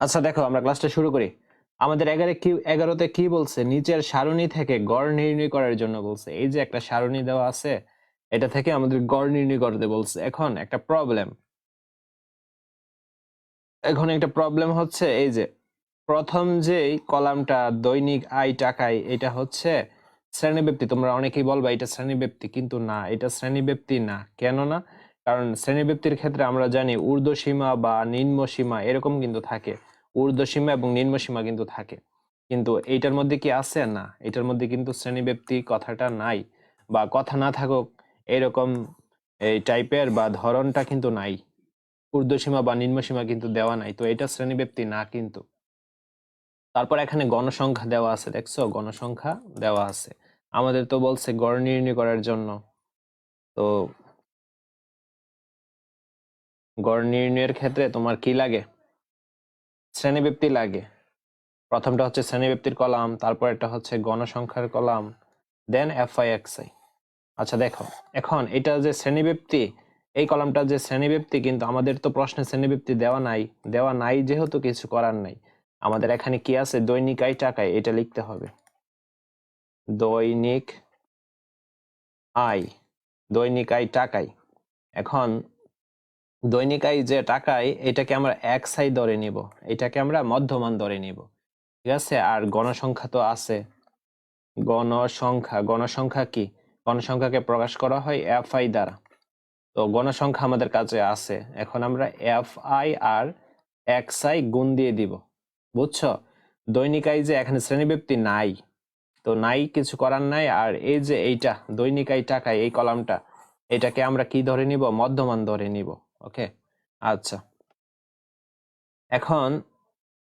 আচ্ছা দেখো, আমরা ক্লাসটা শুরু করি। আমাদের এগারো কি, এগারোতে কি বলছে? নিচের সারণী থেকে গড় নির্ণয় করার জন্য বলছে। এই যে একটা সারণী দেওয়া আছে, এটা থেকে আমাদের গড় নির্ণয় করতে বলছে। এখন একটা প্রবলেম এখন একটা প্রবলেম হচ্ছে, এই যে প্রথম যে কলামটা দৈনিক আয় টাকায়, এটা হচ্ছে শ্রেণীব্যক্তি তোমরা অনেকেই বলবা, এটা শ্রেণীব্যক্তি কিন্তু না, এটা শ্রেণীব্যক্তি না। কেন না? কারণ শ্রেণীব্যক্তির ক্ষেত্রে আমরা জানি ঊর্ধ্ব সীমা বা নিম্ন সীমা এরকম কিন্তু থাকে। ঊর্ধ্ব সীমা এবং নিম্ন সীমা কিন্তু থাকে। কিন্তু এইটার মধ্যে কি আছে? না। এটার মধ্যে কিন্তু শ্রেণীব্যক্তি কথাটা নাই বা কথা না থাকুক এরকম এই টাইপের বা ধরনটা কিন্তু নাই। ঊর্ধ্ব সীমা বা নিম্ন সীমা কিন্তু দেওয়া নাই। তো এটা শ্রেণীব্যক্তি না কিন্তু। তারপর এখানে গণসংখ্যা দেওয়া আছে। দেখছ? গণসংখ্যা দেওয়া আছে। আমাদের তো বলছে গড় নির্ণয় করার জন্য। তো গড় নির্ণয়ের ক্ষেত্রে তোমার কি লাগে? শ্রেণীব্যক্তি লাগে। প্রথমটা হচ্ছে শ্রেণীব্যক্তির কলাম, তারপর একটা হচ্ছে গণসংখ্যার column then F I X আচ্ছা দেখো, এখন এটা যে শ্রেণীব্যক্তি এই কলামটা যে শ্রেণীব্যক্তি কিন্তু আমাদের তো প্রশ্নে শ্রেণীব্যক্তি দেওয়া নাই। দেওয়া নাই যেহেতু কিছু করার নাই। আমাদের এখানে কি আছে? দৈনিক আয় টাকায় এটা লিখতে হবে। দৈনিক আয় দৈনিক আয় টাকায়। এখন দৈনিক আয় যে টাকায়, এটাকে আমরা এক সাই ধরে নিব। এটাকে আমরা মধ্যমান ধরে নিব। ঠিক আছে? আর গণসংখ্যা তো আছে। গণসংখ্যা গণসংখ্যা কি? গণসংখ্যাকে প্রকাশ করা হয় এফ আই দ্বারা। তো গণসংখ্যা আমাদের কাছে আছে। এখন আমরা এফ আই আর এক্স আই গুণ দিয়ে দিব। বুঝছ? দৈনিক আয় যে এখানে শ্রেণীব্যক্তি নাই। তো নাই কিছু করার নাই। আর এই যে এইটা, দৈনিক আয় টাকায় এই কলামটা, এটাকে আমরা কি ধরে নিব? মধ্যমান ধরে নিব। ওকে? আচ্ছা। এখন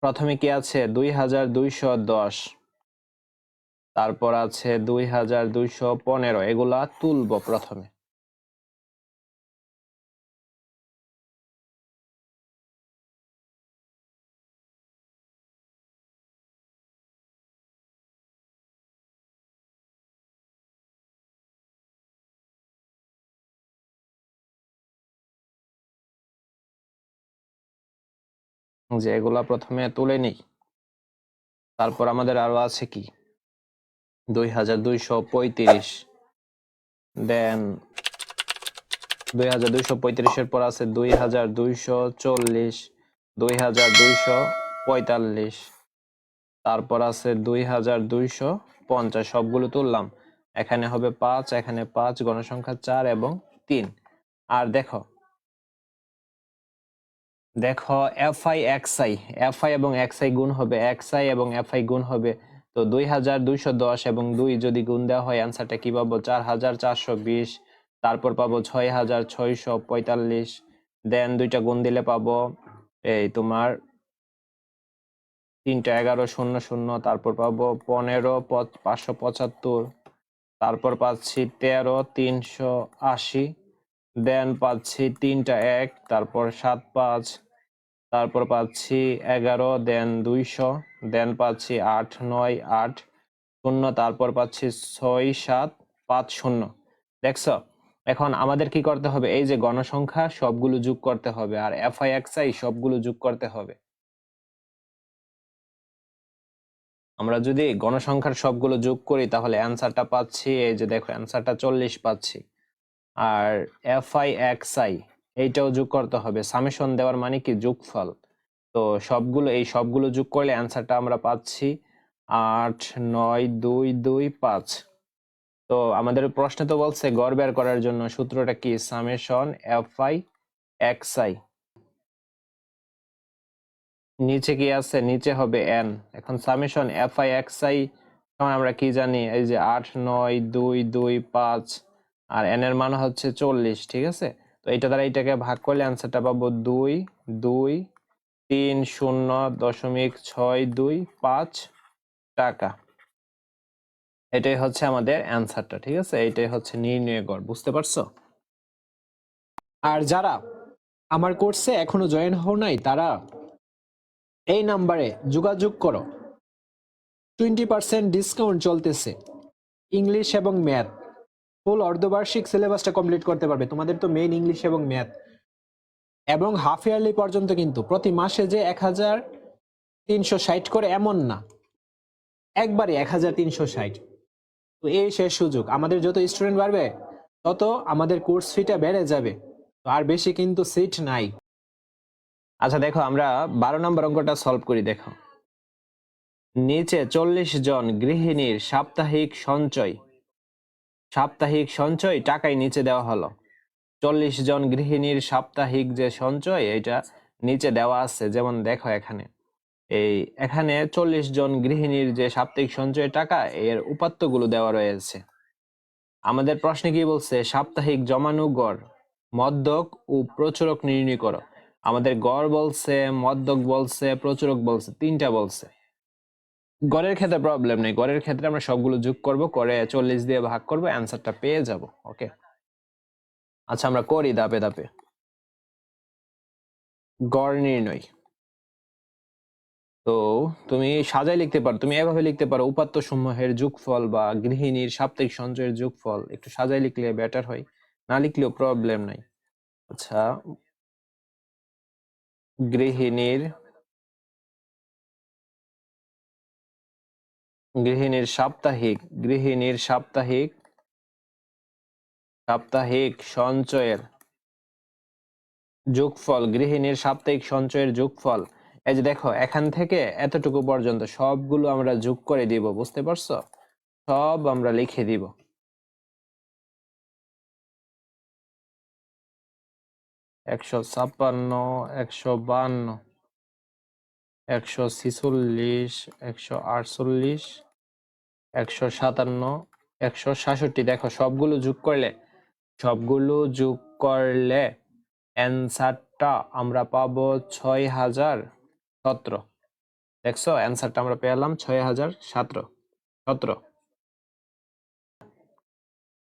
প্রথমে কি আছে? দুই হাজার দুইশো দশ। তারপর আছে দুই হাজার দুইশো পনেরো। এগুলা তুলব প্রথমে। যে এগুলা প্রথমে তুলে নিই। তারপর আমাদের আরও আছে কি? দুই হাজার দুইশো পঁয়ত্রিশ। দেন দুই হাজার দুইশো পঁয়ত্রিশের পর আছে দুই হাজার দুইশো চল্লিশ, দুই হাজার দুইশো পঁয়তাল্লিশ। তারপর আছে দুই হাজার দুইশো পঞ্চাশ। সবগুলো তুললাম। এখানে হবে পাঁচ, এখানে পাঁচ, গণসংখ্যা চার এবং তিন। আর দেখো দেখো F I X I F I এবং এক্স আই গুণ হবে এক্স আই এবং এফ আই গুণ হবে, তো দুই হাজার দুইশো দশ এবং দুই যদি গুণ দেওয়া হয় অ্যান্সারটা কি পাবো? চার হাজার চারশো বিশ, তারপর পাবো ছয় হাজার ছয়শো পঁয়তাল্লিশ দেন দুইটা গুণ দিলে পাবো এই তোমার তিনটা এগারো শূন্য শূন্য, তারপর পাবো পনেরো পঁচ- পাঁচশো পঁচাত্তর, তারপর পাচ্ছি তেরো তিনশো আশি দেন পাচ্ছি তিনটা এক, তারপর সাত পাঁচ তারপর পাচ্ছি এগারো, দেন দুইশো, দেন পাচ্ছি আট, নয়, আট, শূন্য, তারপর পাচ্ছি ছয়, সাত, পাঁচ, শূন্য। দেখছ? এখন আমাদের কি করতে হবে? এই যে গণসংখ্যা, সবগুলো যোগ করতে হবে, আর এফআই এক্সআই সবগুলো যোগ করতে হবে। আমরা যদি গণসংখ্যার সবগুলো যোগ করি, তাহলে অ্যান্সারটা পাচ্ছি, এই যে দেখো অ্যান্সারটা চল্লিশ পাচ্ছি। আর এফ আই এক্স আই এইটাও যোগ করতে হবে। সামেশন দেওয়ার মানে কি? যোগফল। তো সবগুলো, এই সবগুলো যোগ করলে অ্যান্সারটা আমরা পাচ্ছি আট, নয়, দুই দুই, পাঁচ। তো আমাদের প্রশ্নে তো বলছে গড় বের করার জন্য সূত্রটা কি? Summation F I X I নিচে কি আছে? নিচে হবে এন এখন summation F I X I আমরা কি জানি? এই যে আট, নয়, দুই দুই, পাঁচ। আর এন এর মান হচ্ছে চল্লিশ, ঠিক আছে? এটা দ্বারা এটাকে ভাগ করলে অ্যান্সারটা পাবো দুই দুই, তিন, শূন্য, দশমিক ছয়, দুই, পাঁচ টাকা। এটাই হচ্ছে আমাদের অ্যান্সারটা ঠিক আছে? এটাই হচ্ছে নির্ণয় গড়, বুঝতে পারছ? আর যারা আমার কোর্সে এখনও জয়েন হও নাই, তারা এই নাম্বারে যোগাযোগ করো। টোয়েন্টি পার্সেন্ট ডিসকাউন্ট চলতেছে ইংলিশ এবং ম্যাথ ফুল অর্ধবার্ষিক সিলেবাসটা কমপ্লিট করতে পারবে। তোমাদের তো মেইন ইংলিশ এবং ম্যাথ এবং হাফ ইয়ারলি পর্যন্ত কিন্তু প্রতি মাসে যে এক হাজার তিনশো ষাট করে এমন না। একবারে এক হাজার তিনশো ষাট। তো এই শেষ সুযোগ। আমাদের যত স্টুডেন্ট বাড়বে, তত আমাদের কোর্স ফিটা বেড়ে যাবে। তো আর বেশি কিন্তু সিট নাই। আচ্ছা দেখো, আমরা বারো নম্বর অঙ্কটা সলভ করি, দেখো। নিচে চল্লিশ জন গৃহিণীর সাপ্তাহিক সঞ্চয়। সাপ্তাহিক সঞ্চয় টাকায় নিচে দেওয়া হলো। চল্লিশ জন গৃহিণীর সাপ্তাহিক যে সঞ্চয়, এটা নিচে দেওয়া আছে। যেমন দেখো এখানে, এই এখানে চল্লিশ জন গৃহিণীর যে সাপ্তাহিক সঞ্চয় টাকা, এর উপাত্তগুলো দেওয়া রয়েছে। আমাদের প্রশ্নে কি বলছে? সাপ্তাহিক জমানো গড়, মদ্যক ও প্রচুরক নির্ণয় করো। আমাদের গড় বলছে, মদ্যক বলছে, প্রচুরক বলছে, তিনটা বলছে। গড়ের ক্ষেত্রে প্রবলেম নেই। গড়ের ক্ষেত্রে আমরা সবগুলো যোগ করব, করে চল্লিশ দিয়ে ভাগ করব অ্যান্সারটা পেয়ে যাব ওকে আচ্ছা আমরা করি ধাপে ধাপে। গড় নির্ণয়। তো তুমি সাজাই লিখতে পারো, তুমি এভাবে লিখতে পারো, উপাত্ত সমূহের যোগফল বা গৃহিণীর সাপ্তাহিক সঞ্চয়ের যোগফল, একটু সাজাই লিখলে বেটার হয়, না লিখলেও প্রবলেম নাই। আচ্ছা গৃহিণীর গৃহিণীর সাপ্তাহিক গৃহিণীর সাপ্তাহিক সাপ্তাহিক সঞ্চয়ের যোগফল, গৃহিণীর সাপ্তাহিক সঞ্চয়ের যোগফল। এই যে দেখো, এখান থেকে এতটুকু পর্যন্ত সবগুলো আমরা যোগ করে দিব, বুঝতে পারছ? সব আমরা লিখে দিব। একশো ছাপ্পান্ন, একশো বান্ন। একশো ছিচল্লিশ, একশো আটচল্লিশ, একশো সাতান্ন, একশো সাতষট্টি। দেখো, সবগুলো যোগ করলে, সবগুলো যোগ করলে অ্যান্সারটা আমরা পাবো ছয় হাজার সতেরো। দেখছ? অ্যান্সারটা আমরা পেলাম ছয় হাজার সতেরো। সতেরো।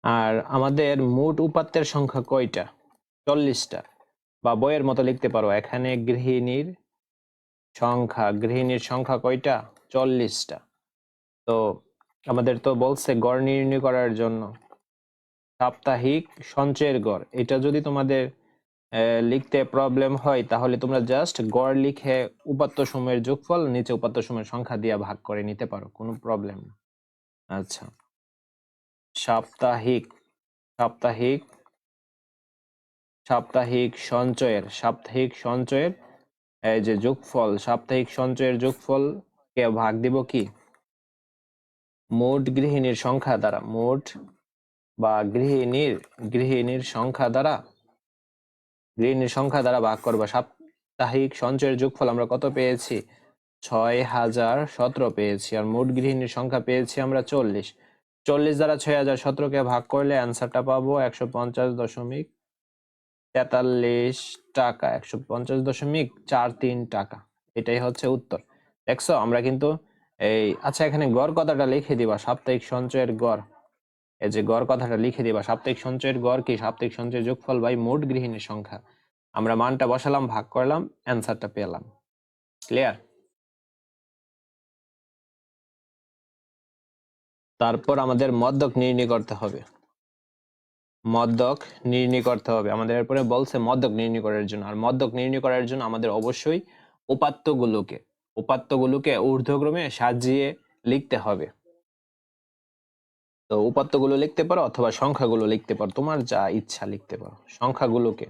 আর আমাদের মোট উপাত্তের সংখ্যা কয়টা? চল্লিশটা। বা বইয়ের মতো লিখতে পারো। এখানে গৃহিণীর সংখ্যা, গৃহিণীর সংখ্যা কয়টা? চল্লিশটা। তো আমাদের তো বলছে গড় নির্ণয় করার জন্য। সাপ্তাহিক সঞ্চয়ের গড়। এটা যদি তোমাদের লিখতে প্রবলেম হয়, তাহলে তোমরা জাস্ট গড় লিখে উপাত্ত সময়ের যোগফল নিচে উপাত্ত সময়ের সংখ্যা দিয়ে ভাগ করে নিতে পারো। কোনো প্রবলেম না। আচ্ছা। সাপ্তাহিক সাপ্তাহিক সাপ্তাহিক সঞ্চয়ের সাপ্তাহিক সঞ্চয়ের এই যে যোগফল, সাপ্তাহিক সঞ্চয়ের যোগফল কে ভাগ দিব কি? মোট গৃহিণীর সংখ্যা দ্বারা, মোট বা গৃহিণীর গৃহিণীর সংখ্যা দ্বারা, গৃহিণীর সংখ্যা দ্বারা ভাগ করব। সাপ্তাহিক সঞ্চয়ের যোগফল আমরা কত পেয়েছি? ছয় হাজার সতেরো পেয়েছি, আর মোট গৃহিণীর সংখ্যা পেয়েছি আমরা চল্লিশ। চল্লিশ দ্বারা ছয় হাজার সতেরোকে ভাগ করলে অ্যান্সারটা পাবো একশো পঞ্চাশ দশমিক তেতাল্লিশ টাকা, একশো পঞ্চাশ দশমিক চার তিন টাকা। এটাই হচ্ছে উত্তর। দেখছ, আমরা কিন্তু এই আচ্ছা এখানে গড় কথাটা লিখে দিবা, সাপ্তাহিক সঞ্চয়ের গড়। এই যে গড় কথাটা লিখে দিবা, সাপ্তাহিক সঞ্চয়ের গড় কি? সাপ্তাহিক সঞ্চয়ের যোগফল বাই মোট গৃহিণীর সংখ্যা। আমরা মানটা বসালাম, ভাগ করলাম, অ্যান্সারটা পেলাম। ক্লিয়ার? তারপর আমাদের মদ্যক নির্ণয় করতে হবে। মদ্যক নির্ণয় করতে হবে। আমাদের এরপরে বলছে মদ্যক নির্ণয় করার জন্য। আর মদ্যক নির্ণয় করার জন্য আমাদের অবশ্যই উপাত্তগুলোকে উপাত্তগুলোকে ঊর্ধ্বক্রমে সাজিয়ে লিখতে হবে। তো উপাত্তগুলো লিখতে পারো অথবা সংখ্যাগুলো লিখতে পারো। তোমার যা ইচ্ছা লিখতে পারো। সংখ্যাগুলোকে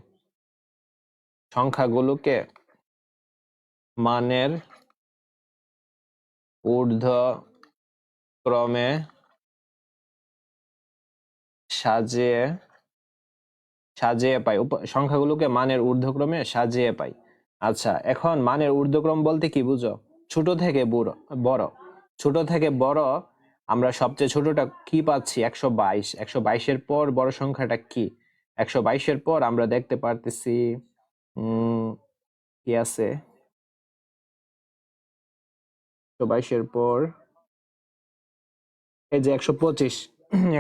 সংখ্যাগুলোকে মানের ঊর্ধ্ব ক্রমে সাজিয়ে সাজিয়ে পাই। সংখ্যাগুলোকে মানের ঊর্ধ্বক্রমে সাজিয়ে পাই। আচ্ছা এখন মানের ঊর্ধ্বক্রম বলতে কি বুঝো? ছোট থেকে বড় বড়। ছোট থেকে বড় আমরা সবচেয়ে ছোটটা কি পাচ্ছি? একশো বাইশ। একশো বাইশের পর বড় সংখ্যাটা কি? একশো বাইশের পর আমরা দেখতে পারতেছি কি আছে? একশো বাইশের পর, এই যে একশো পঁচিশ।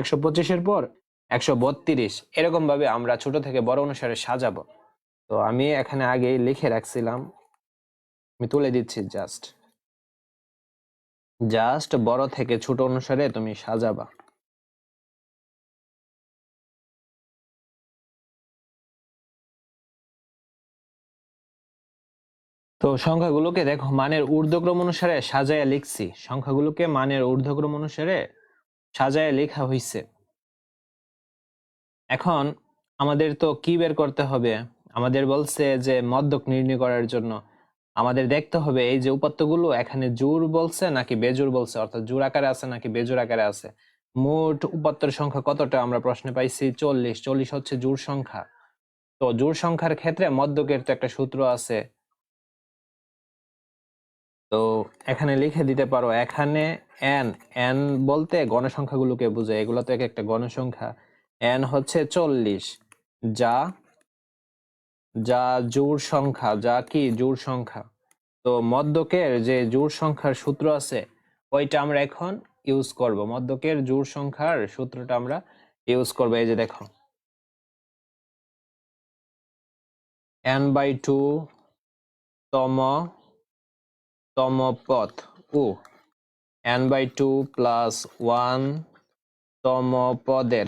একশো পঁচিশের পর একশো বত্রিশ। এরকম ভাবে আমরা ছোট থেকে বড় অনুসারে সাজাবো। তো আমি এখানে আগেই লিখে রাখছিলাম। আমি তুলে দিচ্ছি জাস্ট জাস্ট বড় থেকে ছোট অনুসারে তুমি সাজাবা। তো সংখ্যাগুলোকে দেখো, মানের ঊর্ধ্বক্রম অনুসারে সাজায় লিখছি। সংখ্যাগুলোকে মানের ঊর্ধ্বক্রম অনুসারে সাজায় লেখা হয়েছে এখন আমাদের তো কি বের করতে হবে? আমাদের বলছে যে মদ্যক নির্ণয় করার জন্য। আমাদের দেখতে হবে এই যে উপাত্তগুলো, এখানে জোর বলছে নাকি বেজোর বলছে? অর্থাৎ জোর আকারে আছে নাকি বেজোর আকারে আছে? মোট উপাত্তর সংখ্যা কতটা? আমরা প্রশ্নে পাইছি চল্লিশ। চল্লিশ হচ্ছে জোর সংখ্যা। তো জোর সংখ্যার ক্ষেত্রে মদ্যকের তো একটা সূত্র আছে। তো এখানে লিখে দিতে পারো, এখানে এন এন বলতে গণসংখ্যাগুলোকে বোঝায়। এগুলো তো এক একটা গণসংখ্যা। এন হচ্ছে চল্লিশ। যা যা জোড় সংখ্যা, যা কি? জোড় সংখ্যা। তো মদ্যকের যে জোড় সংখ্যার সূত্র আছে, ওইটা আমরা এখন ইউজ করব। মদ্যকের জোড় সংখ্যার সূত্রটা আমরা ইউজ করব। এই যে দেখো। এন বাই টু তম তম পথ ও N by two plus one তম পদের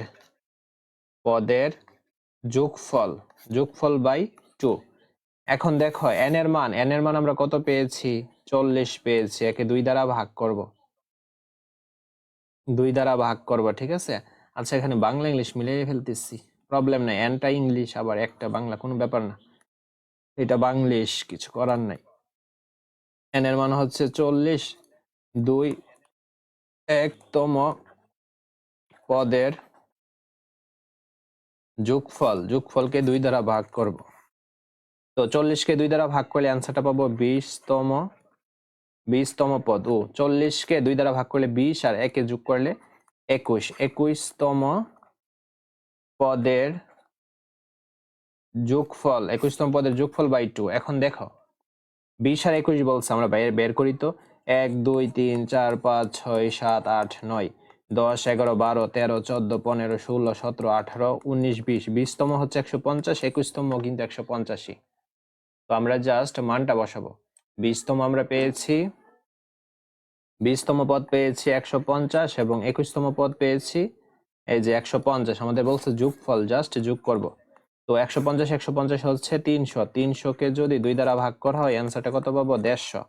পদের যোগফল যোগফল বাই টু এখন দেখো এন এর মান এন এর মান আমরা কত পেয়েছি? চল্লিশ পেয়েছি, একে দুই দ্বারা ভাগ করব। দুই দ্বারা ভাগ করব, ঠিক আছে? আচ্ছা এখানে বাংলা, ইংলিশ মিলিয়ে ফেলতেছি। প্রবলেম নাই এনটা ইংলিশ, আবার একটা বাংলা, কোনো ব্যাপার না। এটা বাংলিশ, কিছু করার নাই। এন এর মান হচ্ছে চল্লিশ, দুই একতম পদের যোগফল, যোগফলকে দুই দ্বারা ভাগ করব। তো চল্লিশকে দুই দ্বারা ভাগ করলে অ্যান্সারটা পাবো বিশতম বিশতম পদ। ও, চল্লিশকে দুই দ্বারা ভাগ করলে বিশ আর একে যোগ করলে একুশ। একুশতম পদের যোগফল, একুশতম পদের যোগফল বাই টু এখন দেখো, বিশ আর একুশ বলছে, আমরা বের বের করি তো। এক, দুই, তিন, চার, পাঁচ, ছয়, সাত, আট, নয়। দশ, এগারো, বারো, তেরো, চোদ্দ, পনেরো, ষোলো, সতেরো, আঠারো, উনিশ, বিশ। বিশতম হচ্ছে একশো পঞ্চাশ, একুশতম কিন্তু একশো পঞ্চাশি তো আমরা জাস্ট মানটা বসাবো। বিশতম আমরা পেয়েছি, বিশতম পদ পেয়েছি একশো পঞ্চাশ এবং একুশতম পদ পেয়েছি এই যে একশো পঞ্চাশ। আমাদের বলছে যোগফল জাস্ট যোগ করব। তো একশো পঞ্চাশ একশো পঞ্চাশ হচ্ছে তিনশো। তিনশোকে যদি দুই দ্বারা ভাগ করা হয় অ্যান্সারটা কত পাবো? দেড়শো।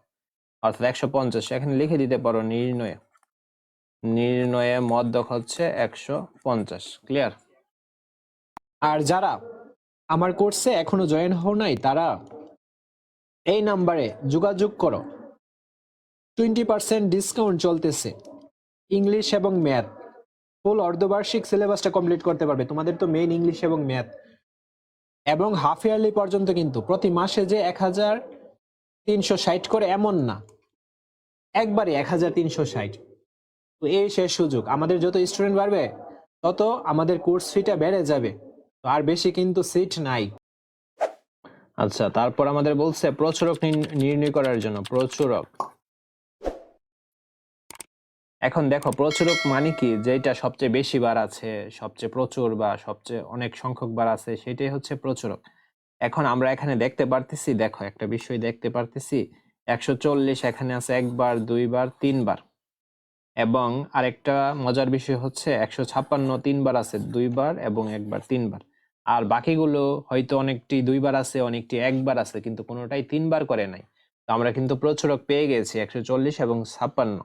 অর্থাৎ একশো পঞ্চাশ। এখানে লিখে দিতে পারো নির্ণয়ে। নির্ণয়ে মদ্যক হচ্ছে একশো পঞ্চাশ। ক্লিয়ার আর যারা আমার কোর্সে এখনও জয়েন হও নাই, তারা এই নাম্বারে যোগাযোগ করো। টোয়েন্টি পার্সেন্ট ডিসকাউন্ট চলতেছে। ইংলিশ এবং ম্যাথ ফুল অর্ধবার্ষিক সিলেবাসটা কমপ্লিট করতে পারবে। তোমাদের তো মেইন ইংলিশ এবং ম্যাথ এবং হাফ ইয়ারলি পর্যন্ত কিন্তু প্রতি মাসে যে এক হাজার তিনশো ষাট করে এমন না। একবারে এক হাজার তিনশো ষাট। তো এই শেষ সুযোগ। আমাদের যত স্টুডেন্ট বাড়বে, তত আমাদের কোর্স ফিটা বেড়ে যাবে। তো আর বেশি কিন্তু সিট নাই। আচ্ছা তারপর আমাদের বলছে প্রচুরক নির্ণয় করার জন্য, প্রচুরক। এখন দেখো, প্রচুরক মানে কি? যেটা সবচেয়ে বেশি বার আছে, সবচেয়ে প্রচুর বা সবচেয়ে অনেক সংখ্যক বার আছে, সেটাই হচ্ছে প্রচুরক। এখন আমরা এখানে দেখতে পারতেছি, দেখো একটা বিষয় দেখতে পারতেছি, একশো চল্লিশ এখানে আছে একবার, দুইবার, তিনবার। এবং আরেকটা মজার বিষয় হচ্ছে একশো ছাপ্পান্ন তিনবার আছে, দুইবার এবং একবার তিনবার। আর বাকিগুলো হয়তো অনেকটি দুইবার আছে, অনেকটি একবার আছে, কিন্তু কোনোটাই তিনবার করে নাই। তো আমরা কিন্তু প্রচুরক পেয়ে গেছি, একশো চল্লিশ এবং ছাপ্পান্ন।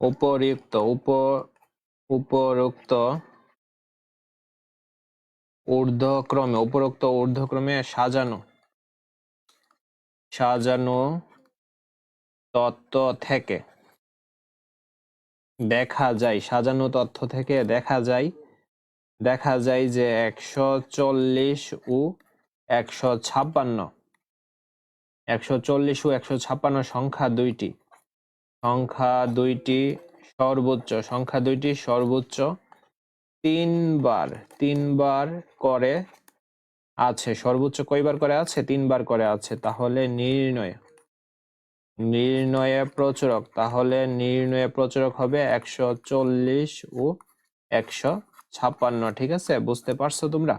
উপরিক্ত উপ, উপরোক্ত ঊর্ধ্বক্রমে উপরোক্ত ঊর্ধ্বক্রমে সাজানো। সাজানো তত্ত্ব থেকে। দেখা যায়, সাজানো তথ্য থেকে দেখা যায় দেখা যায় যে একশো চল্লিশ ও একশো ছাপ্পান্ন। একশো চল্লিশ ও একশো ছাপ্পান্ন সংখ্যা দুইটি। সংখ্যা দুইটি সর্বোচ্চ, সংখ্যা দুইটি সর্বোচ্চ। তিনবার তিনবার করে আছে, সর্বোচ্চ কয়বার করে আছে? তিনবার করে আছে। তাহলে নির্ণয়। নির্ণয়ে প্রচুরক। তাহলে নির্ণয়ে প্রচুরক হবে একশো চল্লিশ ও একশো ছাপ্পান্ন। ঠিক আছে? বুঝতে পারছ তোমরা?